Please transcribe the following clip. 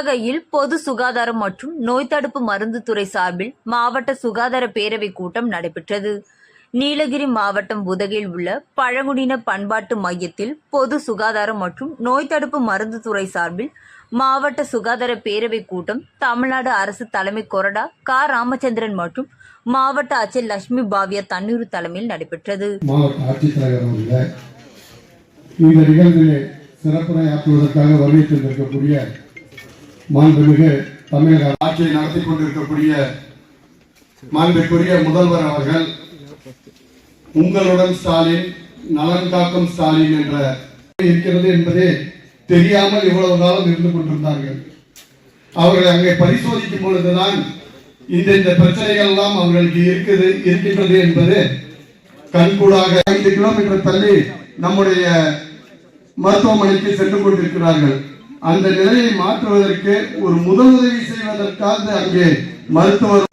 உதகையில் பொது சுகாதாரம் மற்றும் நோய் தடுப்பு மருந்து துறை சார்பில் மாவட்ட சுகாதார பேரவை கூட்டம் நடைபெற்றது. நீலகிரி மாவட்டம் உதகையில் உள்ள பழங்குடியின பண்பாட்டு மையத்தில் பொது சுகாதாரம் மற்றும் நோய் தடுப்பு மருந்து துறை சார்பில் மாவட்ட சுகாதார பேரவை கூட்டம் தமிழ்நாடு அரசு தலைமை கொறடா கா. ராமச்சந்திரன் மற்றும் மாவட்ட ஆட்சியர் லட்சுமி பாவியா தண்ணீர் தலைமையில் நடைபெற்றது. இந்த சிறப்புரை ஆற்றுவதற்காக வருகை தந்திருக்கக்கூடிய மாண்புமிகு தமிழக ஆட்சியை நடத்தி கொண்டிருக்கக்கூடிய மாண்புக்குரிய முதல்வர் அவர்கள் உங்களுடன் ஸ்டாலின் நலன் காக்கும் ஸ்டாலின் என்ற இருக்கிறது என்பதே தெரியாமல் இவ்வளவு காலம் இருந்து கொண்டிருந்தார்கள். அவர்களை அங்கே பரிசோதிக்கும் பொழுதுதான் இந்த இந்த பிரச்சனைகள் எல்லாம் அவர்களுக்கு இருக்குது இருக்கின்றது என்பது கண்கூடாக ஐந்து கிலோமீட்டர் தள்ளி நம்முடைய மருத்துவமனைக்கு சென்று கொண்டிருக்கிறார்கள். அந்த நிலையை மாற்றுவதற்கு ஒரு முதலுதவி செய்வதற்காக அங்கே மருத்துவர்